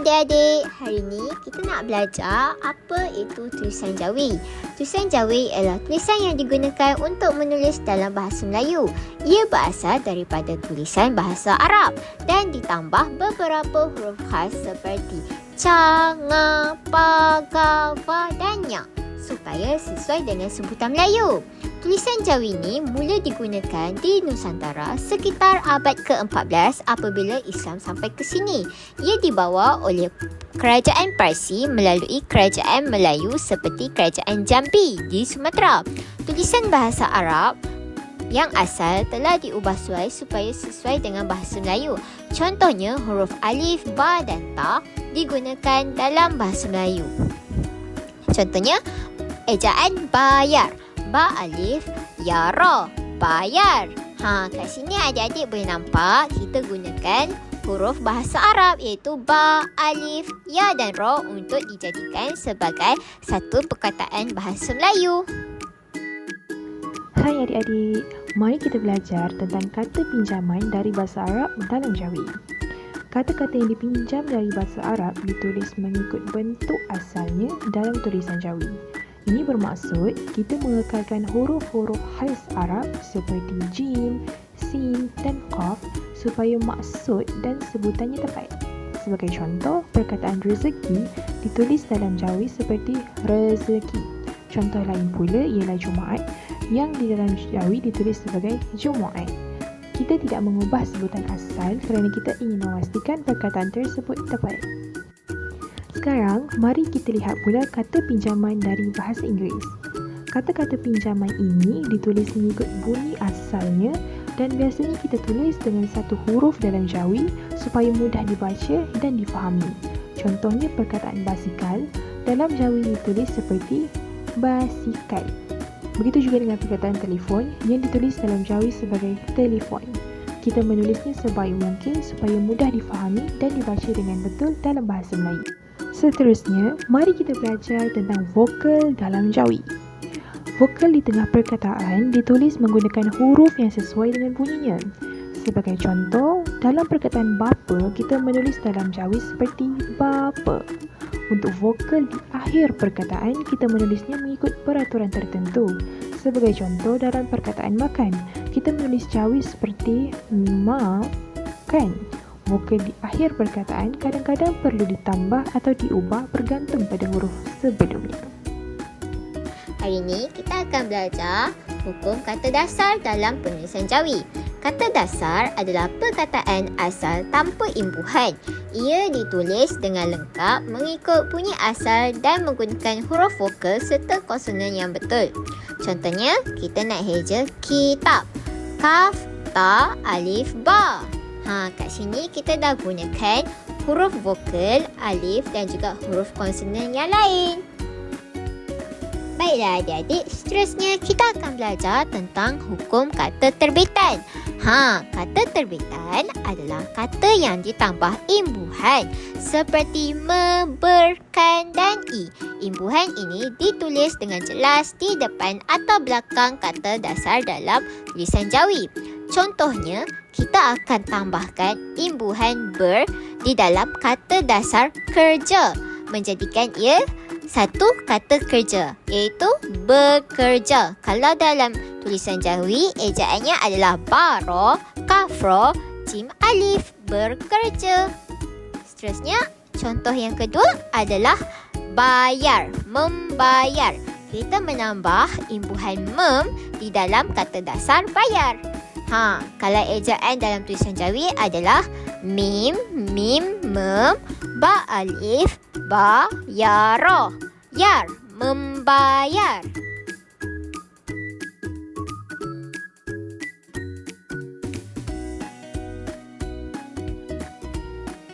adik-adik, hari ni kita nak belajar apa itu tulisan Jawi. Tulisan Jawi adalah tulisan yang digunakan untuk menulis dalam bahasa Melayu. Ia berasal daripada tulisan bahasa Arab dan ditambah beberapa huruf khas seperti ca, nga, pa, ga, va dan nya supaya sesuai dengan sebutan Melayu. Tulisan Jawi ini mula digunakan di Nusantara sekitar abad ke-14 apabila Islam sampai ke sini. Ia dibawa oleh kerajaan Parsi melalui kerajaan Melayu seperti kerajaan Jambi di Sumatera. Tulisan bahasa Arab yang asal telah diubah suai supaya sesuai dengan bahasa Melayu. Contohnya huruf alif, ba dan ta digunakan dalam bahasa Melayu. Contohnya ejaan bayar ba alif ya ra bayar. Ha kat sini adik-adik boleh nampak kita gunakan huruf bahasa Arab iaitu ba alif ya dan ra untuk dijadikan sebagai satu perkataan bahasa Melayu. Hai adik-adik, mari kita belajar tentang kata pinjaman dari bahasa Arab dalam Jawi. Kata-kata yang dipinjam dari bahasa Arab ditulis mengikut bentuk asalnya dalam tulisan Jawi. Ini bermaksud kita mengekalkan huruf-huruf khas Arab seperti jim, sin dan qaf supaya maksud dan sebutannya tepat. Sebagai contoh, perkataan rezeki ditulis dalam Jawi seperti rezeki. Contoh lain pula ialah Jumaat yang di dalam Jawi ditulis sebagai Jumaat. Kita tidak mengubah sebutan asal kerana kita ingin memastikan perkataan tersebut tepat. Sekarang, mari kita lihat pula kata pinjaman dari bahasa Inggeris. Kata-kata pinjaman ini ditulis mengikut bunyi asalnya dan biasanya kita tulis dengan satu huruf dalam jawi supaya mudah dibaca dan difahami. Contohnya perkataan basikal dalam jawi ditulis seperti basikal. Begitu juga dengan perkataan telefon yang ditulis dalam jawi sebagai telefon. Kita menulisnya sebaik mungkin supaya mudah difahami dan dibaca dengan betul dalam bahasa Melayu. Seterusnya, mari kita belajar tentang vokal dalam jawi. Vokal di tengah perkataan ditulis menggunakan huruf yang sesuai dengan bunyinya. Sebagai contoh, dalam perkataan bapa, kita menulis dalam jawi seperti bapa. Untuk vokal di akhir perkataan, kita menulisnya mengikut peraturan tertentu. Sebagai contoh, dalam perkataan makan, kita menulis jawi seperti makan. Vokal di akhir perkataan kadang-kadang perlu ditambah atau diubah bergantung pada huruf sebelumnya. Hari ini kita akan belajar hukum kata dasar dalam penulisan Jawi. Kata dasar adalah perkataan asal tanpa imbuhan. Ia ditulis dengan lengkap mengikut bunyi asal dan menggunakan huruf vokal serta konsonan yang betul. Contohnya, kita nak heja kitab. Kaf, ta, alif, ba. Ha, kat sini kita dah gunakan huruf vokal, alif dan juga huruf konsonan yang lain. Baiklah adik-adik, seterusnya kita akan belajar tentang hukum kata terbitan. Ha, kata terbitan adalah kata yang ditambah imbuhan seperti me, ber, kan dan i. Imbuhan ini ditulis dengan jelas di depan atau belakang kata dasar dalam tulisan Jawi. Contohnya, kita akan tambahkan imbuhan ber di dalam kata dasar kerja menjadikan ia satu kata kerja iaitu bekerja. Kalau dalam tulisan Jawi ejaannya adalah baro, kafro, jim alif bekerja. Seterusnya, contoh yang kedua adalah bayar, membayar. Kita menambah imbuhan mem di dalam kata dasar bayar. Ha, kalau ejaan dalam tulisan Jawi adalah mim, mim, mem, ba alif, ba, ya, ro. Yar, membayar.